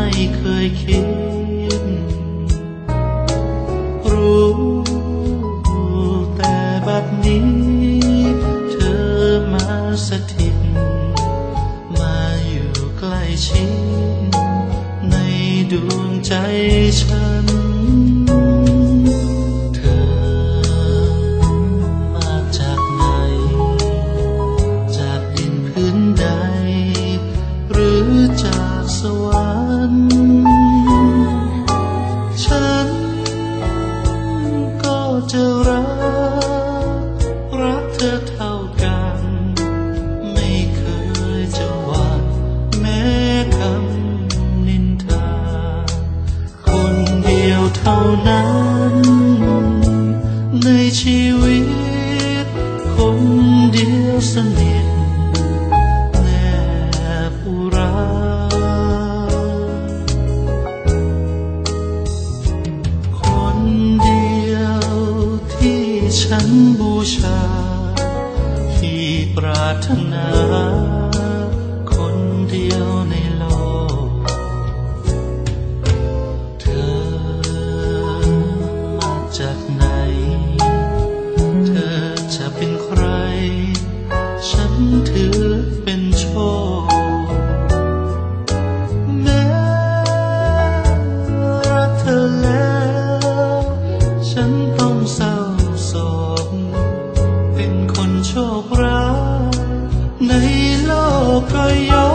ไม่เคยคิด รู้แต่บัดนี้ เธอมาสถิต มาอยู่ใกล้ชิดในดวงใจฉัน รัก รักเธอเท่ากัน ไม่เคยจะหวานแม้คำนินทา คนเดียวเท่านั้น ในชีวิต คนเดียวสนิท ฉันบูชา ที่ปรารถนา คนเดียวในโลก เธอมาจากไหน เธอจะเป็นใคร ฉันถือเป็นโชคแม้รักเธอแล้วฉันต้องเศร้า ศกเป็นคนโชคร้ายในโลกก็ยอ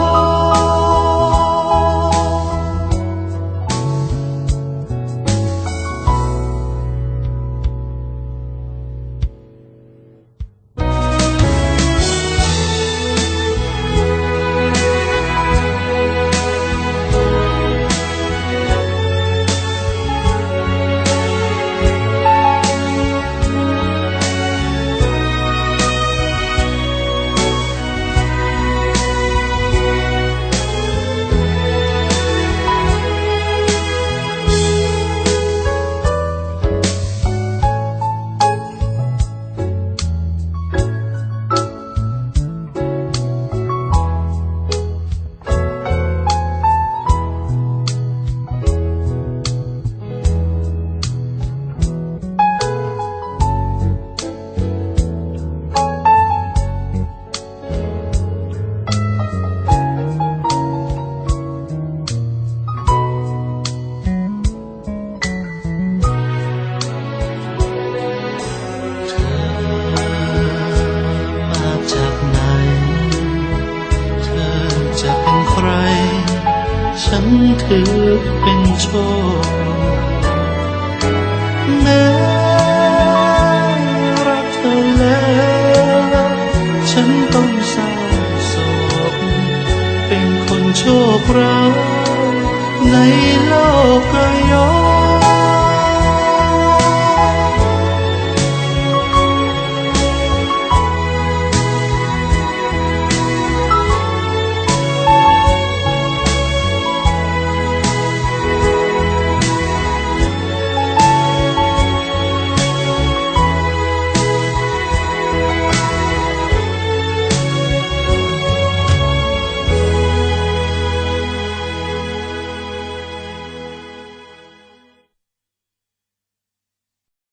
ฉันถือเป็นโชค แม้รักเธอแล้วฉันต้องเศร้าโศกเป็นคนโชคร้ายในโลก